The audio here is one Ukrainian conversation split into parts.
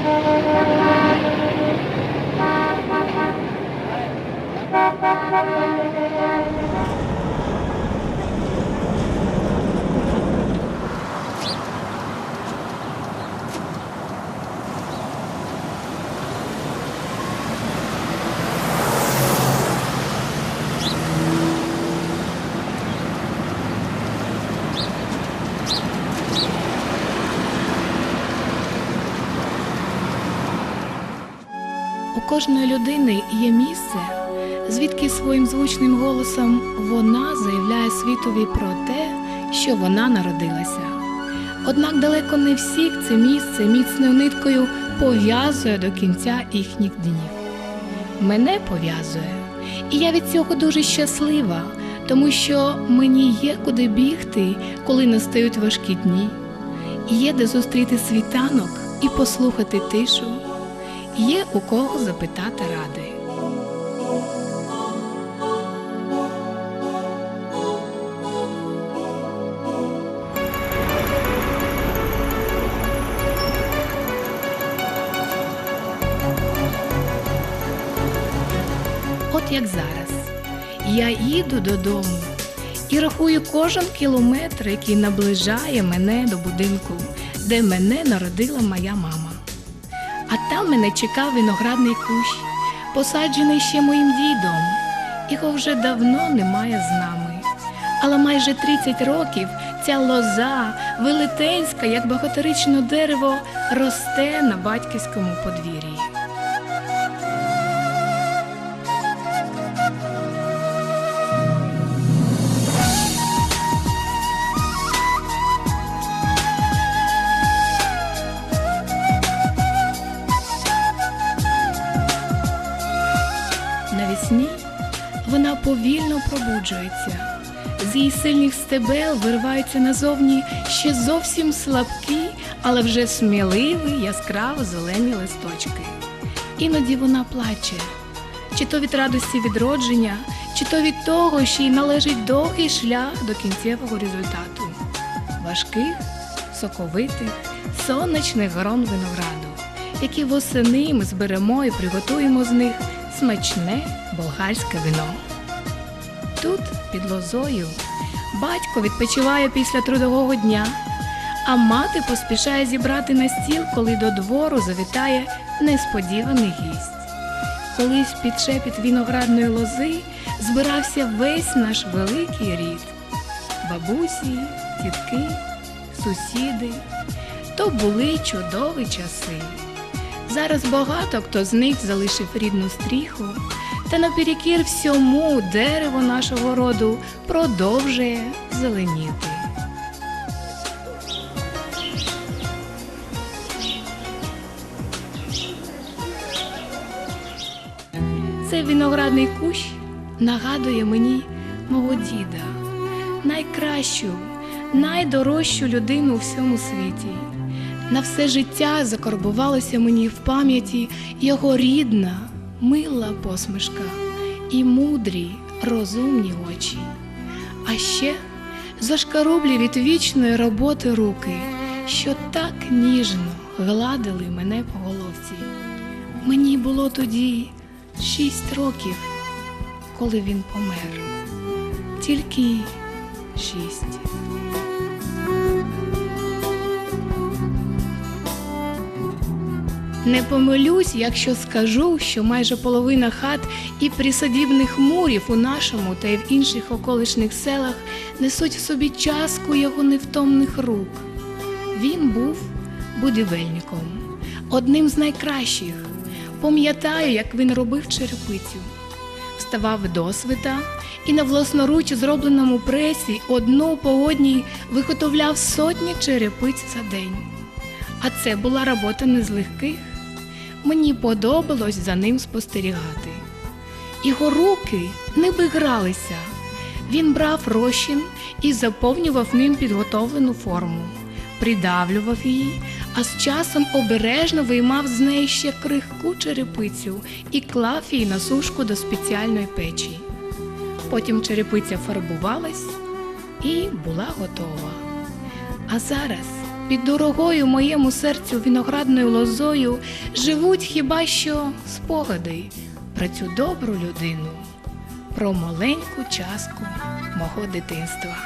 У кожної людини є місце, звідки своїм звучним голосом вона заявляє світові про те, що вона народилася. Однак далеко не всіх це місце міцною ниткою пов'язує до кінця їхніх днів. Мене пов'язує, і я від цього дуже щаслива, тому що мені є куди бігти, коли настають важкі дні, є де зустріти світанок і послухати тишу. Є у кого запитати ради. От як зараз. Я їду додому і рахую кожен кілометр, який наближає мене до будинку, де мене народила моя мама. Там мене чекав виноградний кущ, посаджений ще моїм дідом. Його вже давно немає з нами. Але майже 30 років ця лоза, велетенська, як багаторичне дерево, росте на батьківському подвір'ї. Пробуджується. З її сильних стебел вириваються назовні ще зовсім слабкі, але вже сміливі яскраво зелені листочки. Іноді вона плаче, чи то від радості відродження, чи то від того, що їй належить довгий шлях до кінцевого результату важких, соковитих, сонячних грон винограду, які восени ми зберемо і приготуємо з них смачне болгарське вино. Тут, під лозою, батько відпочиває після трудового дня, а мати поспішає зібрати на стіл, коли до двору завітає несподіваний гість. Колись під шепіт виноградної лози збирався весь наш великий рід бабусі, тітки, сусіди. То були чудові часи. Зараз багато хто з них залишив рідну стріху, та наперекір всьому дерево нашого роду продовжує зеленіти. Цей виноградний кущ нагадує мені мого діда, найкращу, найдорожчу людину у всьому світі. На все життя закарбувалася мені в пам'яті його рідна, мила посмішка і мудрі, розумні очі. А ще зашкарублі від вічної роботи руки, що так ніжно гладили мене по головці. Мені було тоді шість років, коли він помер. Тільки шість. Не помилюсь, якщо скажу, що майже половина хат і присадібних мурів у нашому та й в інших околишніх селах несуть в собі частку його невтомних рук. Він був будівельником, одним з найкращих. Пам'ятаю, як він робив черепицю. Вставав досвіта і на власноруч зробленому пресі одну по одній виготовляв сотні черепиць за день. А це була робота не з легких. Мені подобалось за ним спостерігати. Його руки не гралися. Він брав розчин і заповнював ним підготовлену форму, придавлював її, а з часом обережно виймав з неї ще крихку черепицю і клав її на сушку до спеціальної печі. Потім черепиця фарбувалась і була готова. А зараз Під дорогою моєму серцю виноградною лозою живуть хіба що спогади про цю добру людину, про маленьку частку мого дитинства.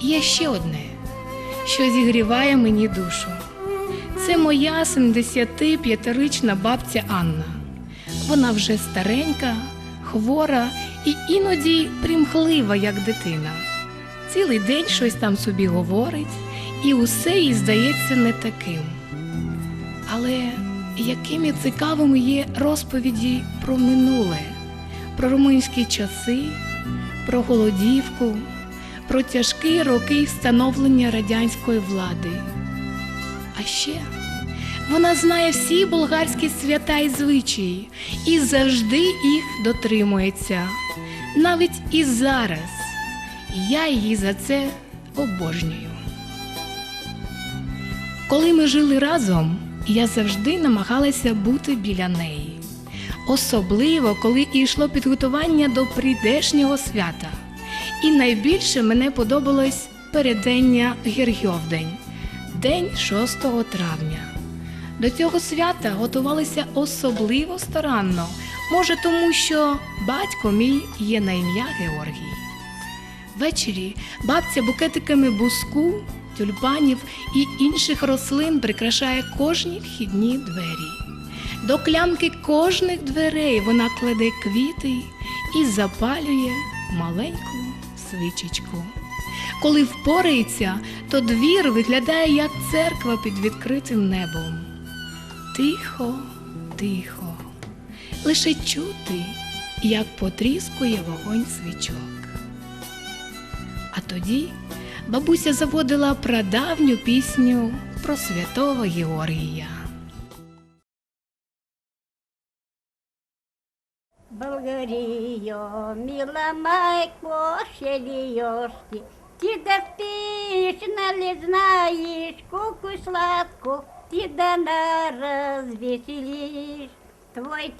Є ще одне, що зігріває мені душу. Це моя 75-річна бабця Анна. Вона вже старенька, хвора і іноді примхлива, як дитина. Цілий день щось там собі говорить, і усе їй здається не таким. Але якими цікавими є розповіді про минуле, про румунські часи, про голодівку, про тяжкі роки встановлення радянської влади. А ще вона знає всі болгарські свята і звичаї і завжди їх дотримується. Навіть і зараз я її за це обожнюю. Коли ми жили разом, я завжди намагалася бути біля неї, особливо коли йшло підготування до прийдешнього свята. І найбільше мене подобалось передення Гіргьовдень, день 6 травня. До цього свята готувалися особливо старанно, може, тому що батько мій є на ім'я Георгій. Ввечері бабця букетиками буску, тюльпанів і інших рослин прикрашає кожні вхідні двері. До клямки кожних дверей вона кладе квіти і запалює маленьку свічечку. Коли впорається, то двір виглядає як церква під відкритим небом. Тихо, тихо, лише чути, як потріскує вогонь свічок. А тоді бабуся заводила прадавню пісню про святого Георгія. Болгарио, мила майко, шелиешь ты, ты да спишь, нали знаешь, какую сладку ты да на развеселишь. Твой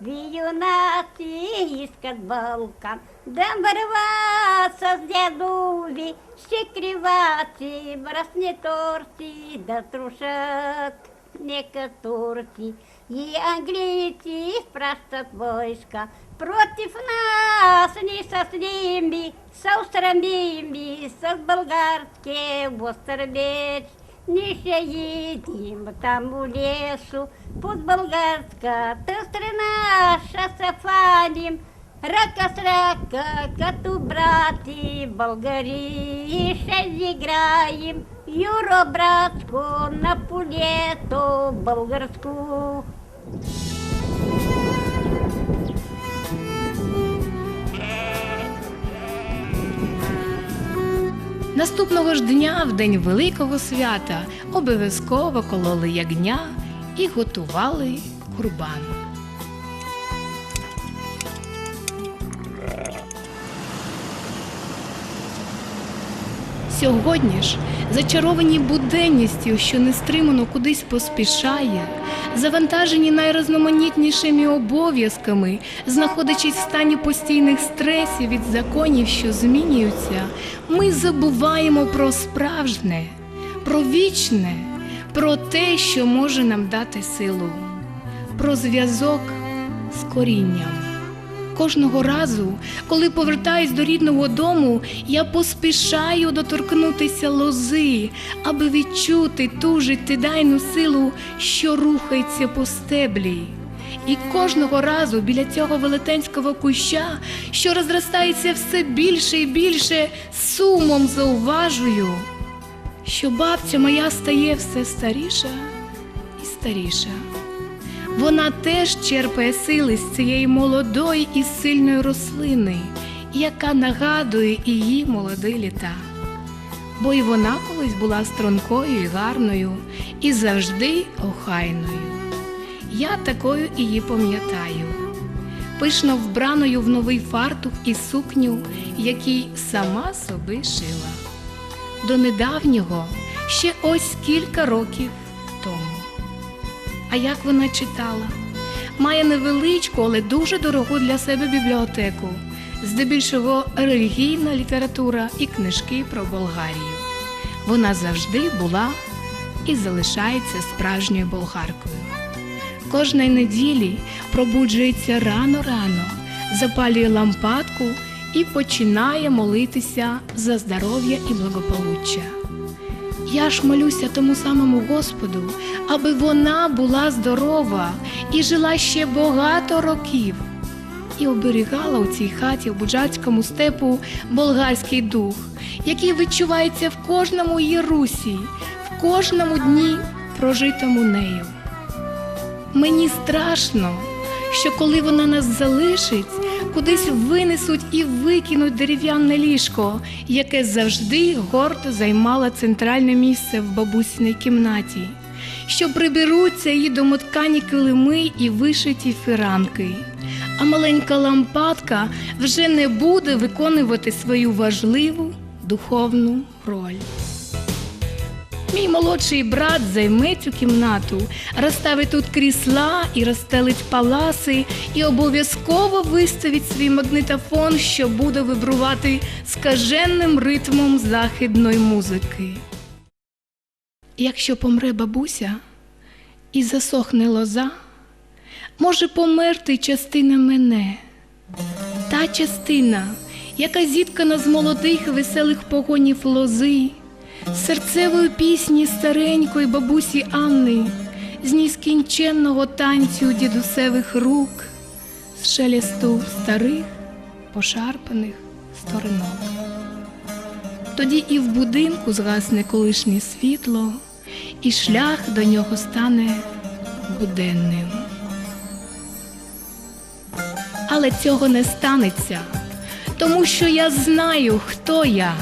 тишину в юнации искать Балкан, да ворваться с дядуви, щекривати, брасне торти, да трушат некоторки. И английцы спрашивают войска против нас, не со ними, со устраними, со болгарским островец. Не едем там у лесу, под болгарска, та страна шасафаним, Рака с рака, коту брати, болгарі, ще зіграєм, Юро братську, на пулету болгарську. Наступного ж дня, в день Великого свята, обов'язково кололи ягня і готували курбан. Сьогодні ж, зачаровані буденністю, що нестримано кудись поспішає, завантажені найрізноманітнішими обов'язками, знаходячись в стані постійних стресів від законів, що змінюються, ми забуваємо про справжнє, про вічне, про те, що може нам дати силу, про зв'язок з корінням. Кожного разу, коли повертаюсь до рідного дому, я поспішаю доторкнутися лози, аби відчути ту життєдайну силу, що рухається по стеблі. І кожного разу біля цього велетенського куща, що розростається все більше і більше, сумом зауважую, що бабця моя стає все старіша і старіша. Вона теж черпає сили з цієї молодої і сильної рослини, яка нагадує її молоді літа. Бо й вона колись була стрункою і гарною, і завжди охайною. Я такою її пам'ятаю, пишно вбраною в новий фартух і сукню, який сама собі шила. До недавнього ще ось кілька років. А як вона читала? Має невеличку, але дуже дорогу для себе бібліотеку, здебільшого релігійна література і книжки про Болгарію. вона завжди була і залишається справжньою болгаркою. Кожної неділі пробуджується рано-рано, запалює лампадку і починає молитися за здоров'я і благополуччя. Я ж молюся тому самому Господу, аби вона була здорова і жила ще багато років, і оберігала у цій хаті в Буджацькому степу болгарський дух, який відчувається в кожному її русі, в кожному дні, прожитому нею. Мені страшно, що коли вона нас залишить, кудись винесуть і викинуть дерев'яне ліжко, яке завжди гордо займало центральне місце в бабусіній кімнаті, що приберуться її домоткані килими і вишиті фіранки. А маленька лампадка вже не буде виконувати свою важливу духовну роль. Мій молодший брат займе цю кімнату, розставить тут крісла і розстелить паласи, і обов'язково виставить свій магнитофон, що буде вибрувати скаженним ритмом західної музики. Якщо помре бабуся і засохне лоза, може померти частина мене, та частина, яка зіткана з молодих веселих погонів лози серцевої пісні старенької бабусі Анни, з нескінченного танцю дідусевих рук, з шелесту старих, пошарпаних сторінок. Тоді і в будинку згасне колишнє світло, і шлях до нього стане буденним. Але цього не станеться, тому що я знаю, хто я.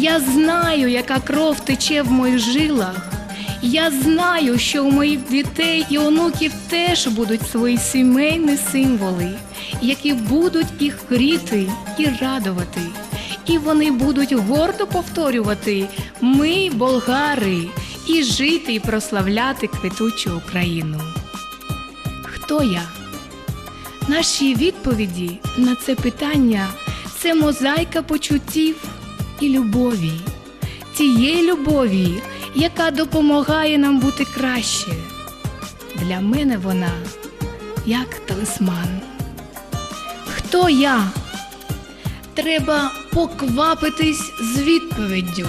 Я знаю, яка кров тече в моїх жилах. Я знаю, що у моїх дітей і онуків теж будуть свої сімейні символи, які будуть їх гріти і радувати. І вони будуть гордо повторювати Ми болгари і жити і прославляти квітучу Україну. Хто я? Наші відповіді на це питання це мозаїка почуттів і любові, тієї любові, яка допомагає нам бути краще. Для мене вона як талисман. Хто я? Треба поквапитись з відповіддю.